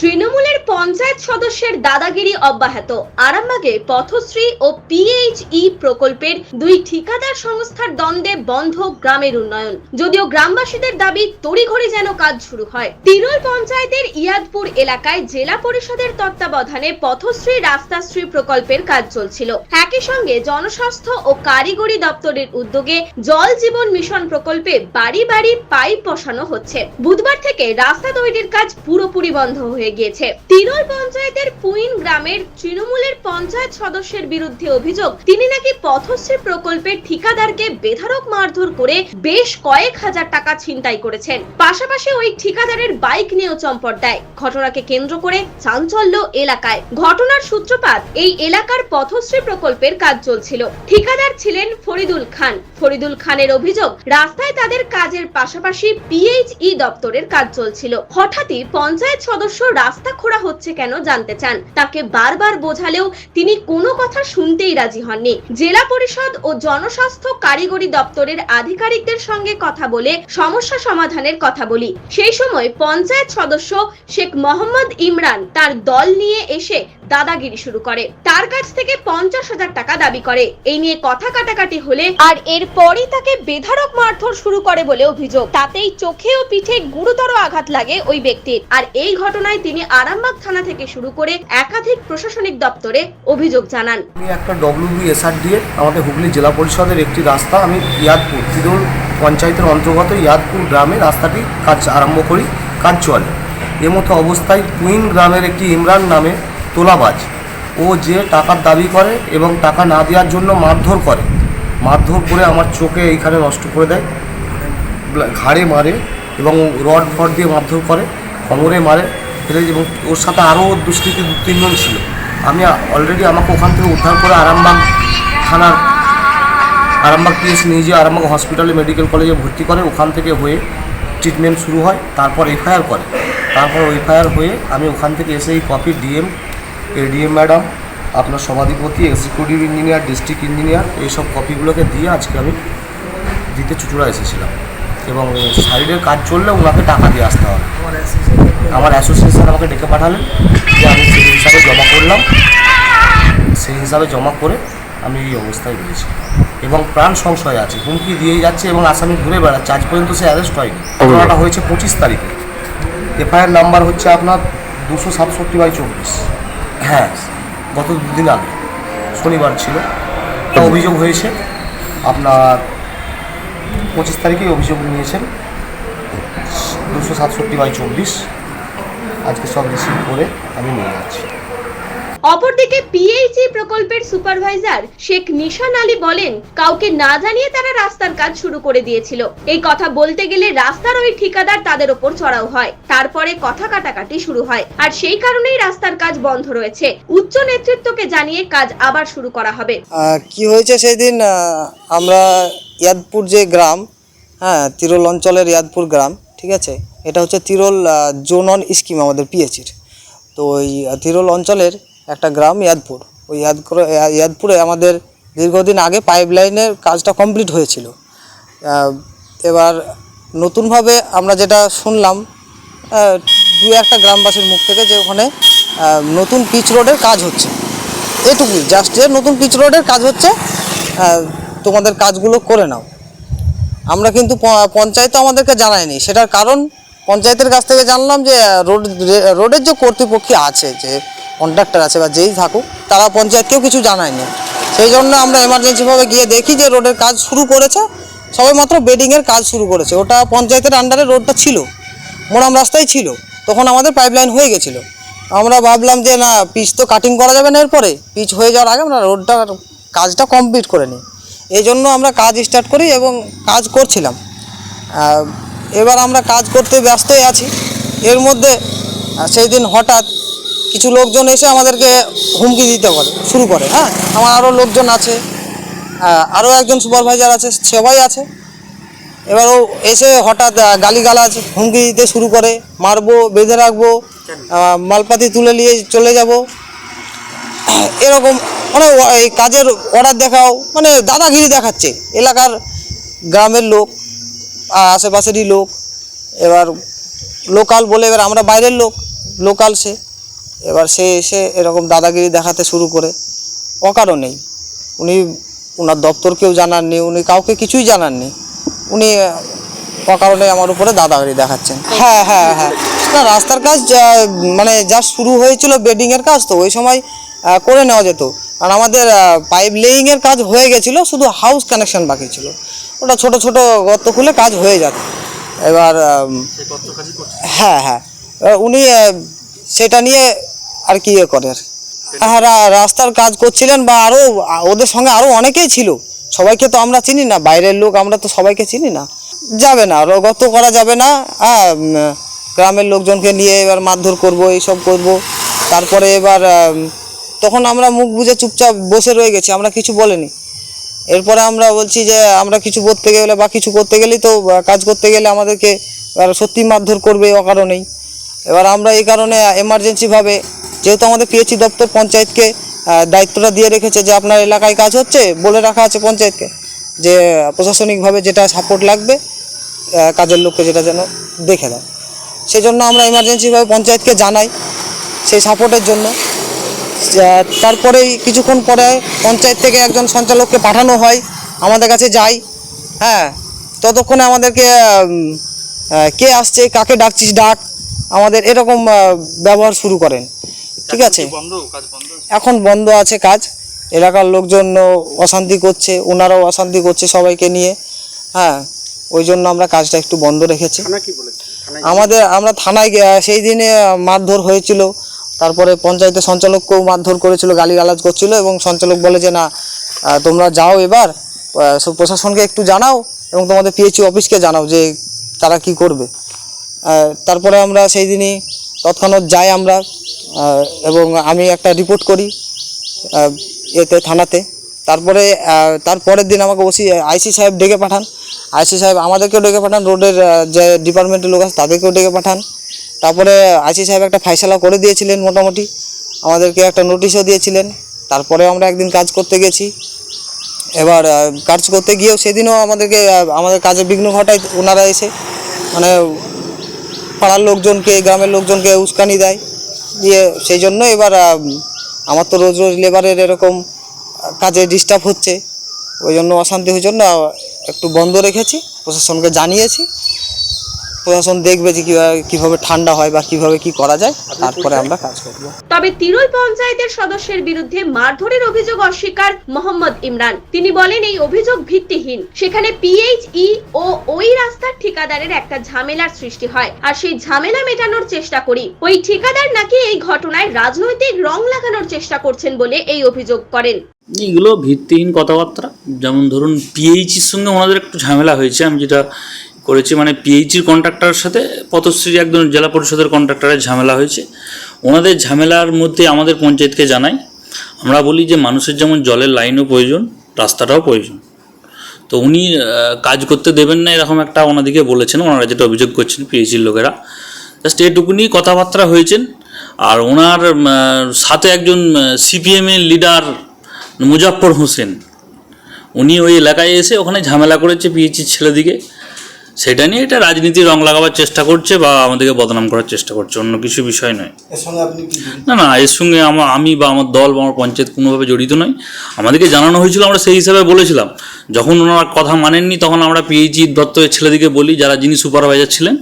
তৃণমূলের পঞ্চায়েত সদস্যের দাদাগিরি অব্যাহত। আরামবাগে পথশ্রী ও পিএইচই প্রকল্পের দুই ঠিকাদার সংস্থার দ্বন্দ্বে বন্ধ গ্রামের উন্নয়ন। যদিও গ্রামবাসীদের দাবি, তড়িঘড়ি যেন কাজ শুরু হয়। তিরুল পঞ্চায়েতের ইয়াদপুর এলাকায় জেলা পরিষদের তত্ত্বাবধানে পথশ্রী রাস্তাশ্রী প্রকল্পের কাজ চলছিল। একই সঙ্গে জনস্বাস্থ্য ও কারিগরি দপ্তরের উদ্যোগে জল জীবন মিশন প্রকল্পে বাড়ি বাড়ি পাইপ বসানো হচ্ছে। বুধবার থেকে রাস্তা তৈরির কাজ পুরোপুরি বন্ধ হয়ে গিয়েছে। তিরুল পঞ্চায়েতের পুইন গ্রামের তৃণমূলের পঞ্চায়েত সদস্যের বিরুদ্ধে অভিযোগ, তিনি নাকি পথশ্রী প্রকল্পের ঠিকাদারকে বেধারক মারধর করে বেশ কয়েক হাজার টাকা ছিনতাই করেছেন। পাশাপাশি ওই ঠিকাদারের বাইক নিয়েও চম্পট দেয়। ঘটনাকে কেন্দ্র করে চাঞ্চল্য এলাকায়। ঘটনার সূত্রপাত, এই এলাকার পথশ্রী প্রকল্পের কাজ চলছিল। ঠিকাদার ছিলেন ফরিদুল খান। ফরিদুল খানের অভিযোগ, রাস্তায় তাদের কাজের পাশাপাশি পিএইচই দপ্তরের কাজ চলছিল। হঠাৎই পঞ্চায়েত সদস্য রাস্তা খোঁড়া হচ্ছে কেন জানতে চান? তাকে বারবার বোঝালেও তিনি কোনো কথা শুনতেই রাজি হননি। জেলা পরিষদ ও জনস্বাস্থ্য কারিগরি দপ্তরের আধিকারিকদের সঙ্গে কথা বলে সমস্যা সমাধানের কথা বলি। সেই সময় পঞ্চায়েত সদস্য শেখ মোহাম্মদ ইমরান তার দল নিয়ে এসে দাদাগিরি শুরু করে। তার কাছ থেকে পঞ্চাশ হাজার টাকা দাবি করে। এই নিয়ে কথা কাটাকাটি হলে আর এরপরই তাকে বেধারক মারধর শুরু করে বলে অভিযোগ। তাতেই চোখে ও পিঠে গুরুতর আঘাত লাগে ওই ব্যক্তির। আর এই ঘটনায় তিনি আরামবাগ থানা থেকে শুরু করে একাধিক প্রশাসনিক দপ্তরে অভিযোগ জানান। আমি একটা ডব্লিউবি এসআরডিএ আমাদের হুগলি জেলা পরিষদের একটি রাস্তা, আমি ইয়াদপুর তিরুল পঞ্চায়েতের অন্তর্গত ইয়াদপুর গ্রামে রাস্তাটি কাজ আরম্ভ করি কাজ চলে এমতো অবস্থায় কুইন গ্রামের একটি ইমরান নামে তোলাবাজ। ও যে টাকার দাবি করে এবং টাকা না দেওয়ার জন্য মারধর করে। মারধর করে আমার চোখে এইখানে নষ্ট করে দেয়। ঘাড়ে মারে এবং রড ফড দিয়ে মারধর করে, কোমরে মারে, ফেলে এবং ওর সাথে আরও দুষ্কৃতী দু তিনজন ছিল। আমি অলরেডি আমাকে ওখান থেকে উদ্ধার করে আরামবাগ থানার আরামবাগ পিএস নিয়ে যেয়ে আরামবাগ হসপিটালে মেডিকেল কলেজে ভর্তি করে, ওখান থেকে হয়ে ট্রিটমেন্ট শুরু হয়, তারপর এফআইআর করে। তারপর এফআইআর হয়ে আমি ওখান থেকে এসে এই কপি ডিএম এডিএম ম্যাডাম, আপনার সভাধিপতি এক্সিকিউটিভ ইঞ্জিনিয়ার ডিস্ট্রিক্ট ইঞ্জিনিয়ার এইসব কপিগুলোকে দিয়ে আজকে আমি দিতে চুচুড়া এসেছিলাম। এবং সাইডের কাজ চললে ওনাকে টাকা দিয়ে আসতে হবে। আমার অ্যাসোসিয়েশন আমাকে ডেকে পাঠালেন যে আমি সেই হিসাবে জমা করলাম। সেই হিসাবে জমা করে আমি এই অবস্থায় রয়েছি। এবং প্রাণ সংশয় আছে, হুমকি দিয়েই যাচ্ছে এবং আসামি ঘুরে বেড়াচ্ছে। আজ পর্যন্ত সে অ্যারেস্ট হয়নি। ঘটনাটা হয়েছে পঁচিশ তারিখে। এফআইআর নাম্বার হচ্ছে আপনার দুশো সাতষট্টি বাই চব্বিশ। হ্যাঁ গত দুদিন আগে। শনিবার ছিল। অভিযোগ হয়েছে। আপনার পঁচিশ তারিখেই অভিযোগ নিয়েছেন। দুশো সাতষট্টি বাই চব্বিশ। আজকে সব রিসিভ করে আমি নিয়ে যাচ্ছি। অপরদিকে পিএইচই প্রকল্পের সুপারভাইজার শেখ নিশান আলী বলেন কাউকে না জানিয়ে তারা রাস্তার কাজ শুরু করে দিয়েছিল। এই কথা বলতে গেলে রাস্তার ওই ঠিকাদার তাদের ওপর চড়াও হয়। তারপরে কথা কাটাকাটি শুরু হয়। আর সেই কারণেই রাস্তার কাজ বন্ধ রয়েছে। উচ্চ নেতৃত্বকে জানিয়ে কাজ আবার শুরু করা হবে। কি হয়েছে সেই দিন আহ, আমরা ইয়াদপুর যে গ্রাম হ্যাঁ তিরোল অঞ্চলের ইয়াদপুর গ্রাম ঠিক আছে? এটা হচ্ছে তিরোল জোনন স্কিম আমাদের পিএচির তো ওই তিরোল অঞ্চলের একটা গ্রাম ইয়াদপুর। ওই ইয়াদপুরে ইয়াদপুরে আমাদের দীর্ঘদিন আগে পাইপ লাইনের কাজটা কমপ্লিট হয়েছিল। এবার নতুনভাবে আমরা যেটা শুনলাম দু একটা গ্রামবাসীর মুখ থেকে যে ওখানে নতুন পিচ রোডের কাজ হচ্ছে। এটুকুই জাস্ট যে নতুন পিচ রোডের কাজ হচ্ছে তোমাদের কাজগুলো করে নাও। আমরা কিন্তু পঞ্চায়েত আমাদেরকে জানায়নি। সেটার কারণ, পঞ্চায়েতের কাছ থেকে জানলাম যে রোড, রোডের যে কর্তৃপক্ষ আছে, যে কন্ট্রাক্টর আছে বা যেই থাকুক, তারা পঞ্চায়েতকেও কিছু জানায়নি। সেই জন্য আমরা এমার্জেন্সিভাবে গিয়ে দেখি যে রোডের কাজ শুরু করেছে সবেমাত্র বেডিংয়ের কাজ শুরু করেছে। ওটা পঞ্চায়েতের আন্ডারে রোডটা ছিল, মোরাম রাস্তায় ছিল, তখন আমাদের পাইপলাইন হয়ে গেছিল। আমরা ভাবলাম যে না পিচ তো কাটিং করা যাবে না এরপরে পিচ হয়ে যাওয়ার আগে আমরা রোডটা কাজটা কমপ্লিট করে নিই। এই জন্য আমরা কাজ স্টার্ট করি এবং কাজ করছিলাম। এবার আমরা কাজ করতে ব্যস্তই আছি। এর মধ্যে সেই দিন হঠাৎ কিছু লোকজন এসে আমাদেরকে হুমকি দিতে পারে, শুরু করে হ্যাঁ? আমার আরও লোকজন আছে আরও একজন সুপারভাইজার আছে, সবাই আছে। এবার ও এসে হঠাৎ গালি গালাজ হুমকি দিতে শুরু করে, মারবো, বেঁধে রাখব মালপাতি তুলে নিয়ে চলে যাব। এরকম মানে এই কাজের অর্ডার দেখাও মানে দাদাগিরি দেখাচ্ছে, এলাকার গ্রামের লোক আশেপাশেরই লোক, এবার লোকাল বলে, এবার আমরা বাইরের লোক, লোকাল সে। এবার সে এসে এরকম দাদাগিরি দেখাতে শুরু করে। অকারণেই উনি ওনার দপ্তর দপ্তরকেও জানাননি উনি কাউকে কিছুই জানাননি। উনি অকারণে আমার উপরে দাদাগিরি দেখাচ্ছেন। হ্যাঁ হ্যাঁ হ্যাঁ। না রাস্তার কাজ মানে যা শুরু হয়েছিল বেডিংয়ের কাজ তো ওই সময় করে নেওয়া যেত। আর আমাদের পাইপ লেইংয়ের কাজ হয়ে গেছিল শুধু হাউস কানেকশন বাকি ছিল। ওটা ছোট ছোট গর্ত খুলে কাজ হয়ে যেত এবার হ্যাঁ হ্যাঁ। উনি সেটা নিয়ে আর কি ইয়ে করে আর? রাস্তার কাজ করছিলেন বা আরও ওদের সঙ্গে আরও অনেকেই ছিল। সবাইকে তো আমরা চিনি না, বাইরের লোক আমরা তো সবাইকে চিনি না। যাবে না রগত করা যাবে না। হ্যাঁ গ্রামের লোকজনকে নিয়ে এবার মারধর করব, এইসব করব। তারপরে এবার তখন আমরা মুখ বুঝে চুপচাপ বসে রয়ে গেছি, আমরা কিছু বলিনি। এরপরে আমরা বলছি যে, আমরা কিছু করতে গেলে বা কিছু করতে গেলেই তো কাজ করতে গেলে আমাদেরকে সত্যি মারধর করবে অকারণেই। এবার আমরা এই কারণে এমার্জেন্সিভাবে যেহেতু আমাদের পিএইচি দপ্তর পঞ্চায়েতকে দায়িত্বটা দিয়ে রেখেছে যে আপনার এলাকায় কাজ হচ্ছে, বলে রাখা আছে পঞ্চায়েতকে, যে প্রশাসনিকভাবে যেটা সাপোর্ট লাগবে কাজের লোককে যেটা যেন দেখে দেয়। সেই জন্য আমরা এমার্জেন্সিভাবে পঞ্চায়েতকে জানাই সেই সাপোর্টের জন্য। তারপরেই কিছুক্ষণ পরে পঞ্চায়েত থেকে একজন সঞ্চালককে পাঠানো হয়, আমাদের কাছে যাই। হ্যাঁ ততক্ষণে আমাদেরকে কে আসছে, কাকে ডাকছিস, ডাক। আমাদের এরকম ব্যবহার শুরু করেন। ঠিক আছে। এখন বন্ধ আছে কাজ। এলাকার লোকজন অশান্তি করছে ওনারাও অশান্তি করছে সবাইকে নিয়ে। হ্যাঁ ওই জন্য আমরা কাজটা একটু বন্ধ রেখেছি। আমাদের আমরা থানায় সেই দিনে মারধর হয়েছিল। তারপরে পঞ্চায়েতের সঞ্চালককেও মারধর করেছিল গালিগালাজ করছিল এবং সঞ্চালক বলে যে না তোমরা যাও এবার প্রশাসনকে একটু জানাও এবং তোমাদের পিএইচি অফিসকে জানাও যে তারা কি করবে। তারপরে আমরা সেই দিনই তৎক্ষণাৎ যাই আমরা। এবং আমি একটা রিপোর্ট করি এতে, থানাতে। তারপরে তারপরের দিন আমাকে ওসি, আইসি সাহেব ডেকে পাঠান। আইসি সাহেব আমাদেরকেও ডেকে পাঠান, রোডের যে ডিপার্টমেন্টের লোক আছে তাদেরকেও ডেকে পাঠান। তারপরে আইসি সাহেব একটা ফাইসলা করে দিয়েছিলেন মোটামুটি। আমাদেরকে একটা নোটিশও দিয়েছিলেন। তারপরে আমরা একদিন কাজ করতে গেছি। এবার কাজ করতে গিয়েও সেদিনও আমাদেরকে আমাদের কাজে বিঘ্ন ঘটায় ওনারা এসে। মানে পাড়ার লোকজনকে, গ্রামের লোকজনকে উস্কানি দেয়। দিয়ে সেই জন্য এবার আমার তো রোজ রোজ লেবারের এরকম কাজে ডিস্টার্ব হচ্ছে। ওই জন্য অশান্তি হওয়ার জন্য একটু বন্ধ রেখেছি, প্রশাসনকে জানিয়েছি। প্রশাসন দেখবে যে কীভাবে কীভাবে ঠান্ডা হয় বা কীভাবে কি করা যায় তারপরে আমরা কাজ করব। তবে তিরুল পঞ্চায়েতের সদস্যের বিরুদ্ধে মারধরের অভিযোগ অস্বীকার মোহাম্মদ ইমরান। তিনি বলেন এই অভিযোগ ভিত্তিহীন। সেখানে পিএইচই ও ওই রাস্তার ঠিকাদারের একটা ঝামেলার সৃষ্টি হয়। আর সেই ঝামেলা মেটানোর চেষ্টা করি। ওই ঠিকাদার নাকি এই ঘটনায় রাজনৈতিক রং লাগানোর চেষ্টা করছেন বলে এই অভিযোগ করেন। এগুলো ভিত্তিহীন কথাবার্তা। যেমন ধরুন পিএইচির সঙ্গে ওনাদের একটু ঝামেলা হয়েছে। আমি যেটা করেছি মানে পিএইচির কন্ট্রাক্টরের সাথে, পথশ্রী একজন জেলা পরিষদের কন্ট্রাক্টরের ঝামেলা হয়েছে। ওনাদের ঝামেলার মধ্যে আমাদের পঞ্চায়েতকে জানাই। আমরা বলি যে মানুষের যেমন জলের লাইনও প্রয়োজন, রাস্তাটাও প্রয়োজন। তো উনি কাজ করতে দেবেন না এরকম একটা ওনাদিকে বলেছেন, ওনারা যেটা অভিযোগ করছেন পিএইচির লোকেরা। জাস্ট এটুকুনি কথাবার্তা হয়েছেন। আর ওনার সাথে একজন সিপিএমের লিডার মুজাফর হোসেন, উনি ওই এলাকায় এসে ওখানে ঝামেলা করেছে পিএইচির ছেলেদিকে। সেটা নিয়ে এটা রাজনীতির রং লাগাবার চেষ্টা করছে বা আমাদেরকে বদনাম করার চেষ্টা করছে অন্য কিছু বিষয় নয়। না না এর সঙ্গে আমার আমি বা আমার দল বা আমার পঞ্চায়েত কোনোভাবে জড়িত নয় আমাদেরকে জানানো হয়েছিল আমরা সেই হিসাবে বলেছিলাম। যখন ওনারা কথা মানেননি তখন আমরা পিএইচি দত্তের ছেলেদিকে বলি যারা যিনি সুপারভাইজার ছিলেন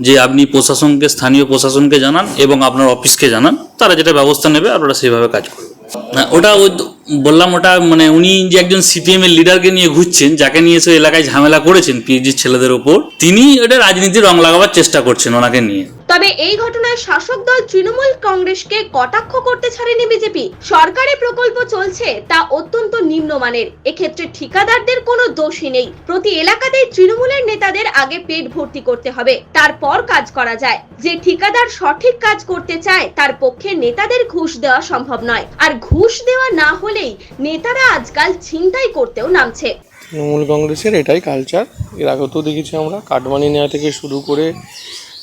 যে আপনি প্রশাসনকে স্থানীয় প্রশাসনকে জানান এবং আপনার অফিসকে জানান তারা যেটা ব্যবস্থা নেবে আর ওরা সেইভাবে কাজ করবে। না ওটা ওই তো- বললাম ওটা মানে উনি যে একজন সিপিএম এর লিডারকে নিয়ে ঘুরছেন, যাকে নিয়ে এসে এলাকায় ঝামেলা করেছেন পিএইচডি ছেলেদের ওপর তিনি ওটা রাজনীতি রং লাগাবার চেষ্টা করছেন ওনাকে নিয়ে। তবে এই ঘটনায় শাসক দল তৃণমূল কংগ্রেসকে কটাক্ষ করতে ছাড়েনি বিজেপি। সরকারি প্রকল্প চলছে, তা অত্যন্ত নিম্নমানের। এক্ষেত্রে ঠিকাদারদের কোনো দোষই নেই। প্রতি এলাকাতেই তৃণমূলের নেতাদের আগে পেট ভর্তি করতে হবে। তারপর কাজ করা যায়। যে ঠিকাদার সঠিক কাজ করতে চায়, তার পক্ষে নেতাদের ঘুষ দেওয়া সম্ভব নয়। আর ঘুষ দেওয়া না হলেই নেতারা আজকাল ছিনতাই করতেও নামছে। তৃণমূল কংগ্রেসের এটাই কালচার এর আগেও তো দেখেছি আমরা, কাটমানি নেওয়া থেকে শুরু করে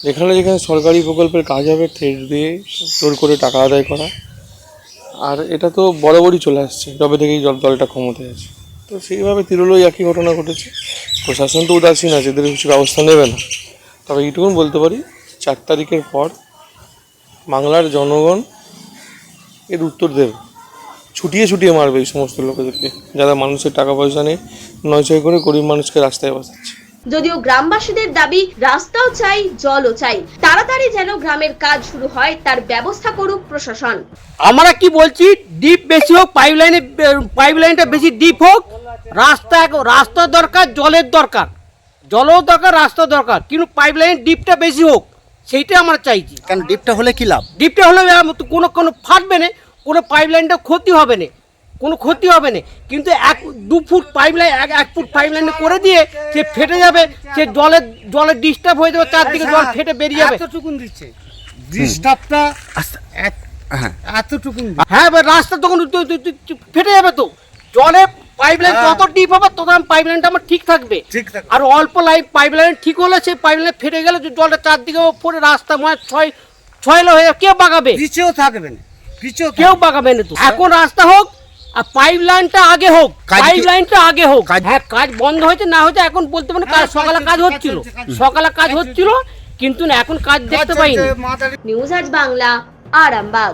যেখানে যেখানে সরকারি প্রকল্পের কাজ হবে থ্রেড দিয়ে জোর করে টাকা আদায় করা। আর এটা তো বরাবরই চলে আসছে, যবে থেকেই জল দলটা ক্ষমতায় আছে তো সেইভাবে তিরুলই একই ঘটনা ঘটেছে। প্রশাসন তো উদাসীন আছে, এদের কিছু ব্যবস্থা নেবে না। তবে এইটুকুন বলতে পারি, চার তারিখের পর বাংলার জনগণ এর উত্তর দেবে। ছুটিয়ে ছুটিয়ে মারবে এই সমস্ত লোকেদেরকে, যারা মানুষের টাকা পয়সা নেই নয়ছয় করে গরিব মানুষকে রাস্তায় বসাচ্ছে। যদিও গ্রামবাসীদের দাবি রাস্তাও চাই জলও চাই। তাড়াতাড়ি যেন গ্রামের কাজ শুরু হয় তার ব্যবস্থা করুক প্রশাসন। আমরা কি বলছি? ডিপ বেশি হোক পাইপ লাইনে পাইপ লাইনটা বেশি ডিপ হোক রাস্তা রাস্তা দরকার জলের দরকার। জলও দরকার রাস্তা দরকার। কিন্তু পাইপ লাইন ডিপটা বেশি হোক সেইটা আমরা চাইছি। কেন ডিপটা হলে কি লাভ? ডিপটা হলে কোনো কোনো ফাটবে না কোনো পাইপ লাইনটা ক্ষতি হবে না। কোনো ক্ষতি হবে না। কিন্তু এক দু ফুট পাইপ লাইন এক এক ফুট পাইপ লাইন করে দিয়ে সে ফেটে যাবে সে জলের জলের ডিস্টার্ব হয়ে যাবে চারদিকে জল ফেটে বেরিয়ে যাবে। এতটুকুন দিচ্ছে। ডিস্টার্বটা হ্যাঁ। এতটুকু হ্যাঁ এবার রাস্তা তখন ফেটে যাবে তো। জলে পাইপ লাইন যত ডিপ হবে তত পাইপ লাইনটা আমার ঠিক থাকবে। ঠিক থাকবে। আর অল্প লাইন পাইপ লাইন ঠিক হলে সেই পাইপ লাইন ফেটে গেলে যে জলটা চারদিকে পড়ে রাস্তা মানে ছয় ছয় হয়ে যাবে। কেউ বাগাবে? পিছেও থাকবে না। পিছেও কেউ বাগাবে না তো। এখন রাস্তা হোক আর পাইপ লাইনটা আগে হোক পাইপ লাইনটা আগে হোক। হ্যাঁ কাজ বন্ধ হয়েছে না হয়েছে এখন বলতে পারে কাজ সকালে কাজ হচ্ছিল। সকালে কাজ হচ্ছিল কিন্তু না এখন কাজ দেখতে পাইনি। নিউজ আজ বাংলা আরামবাগ।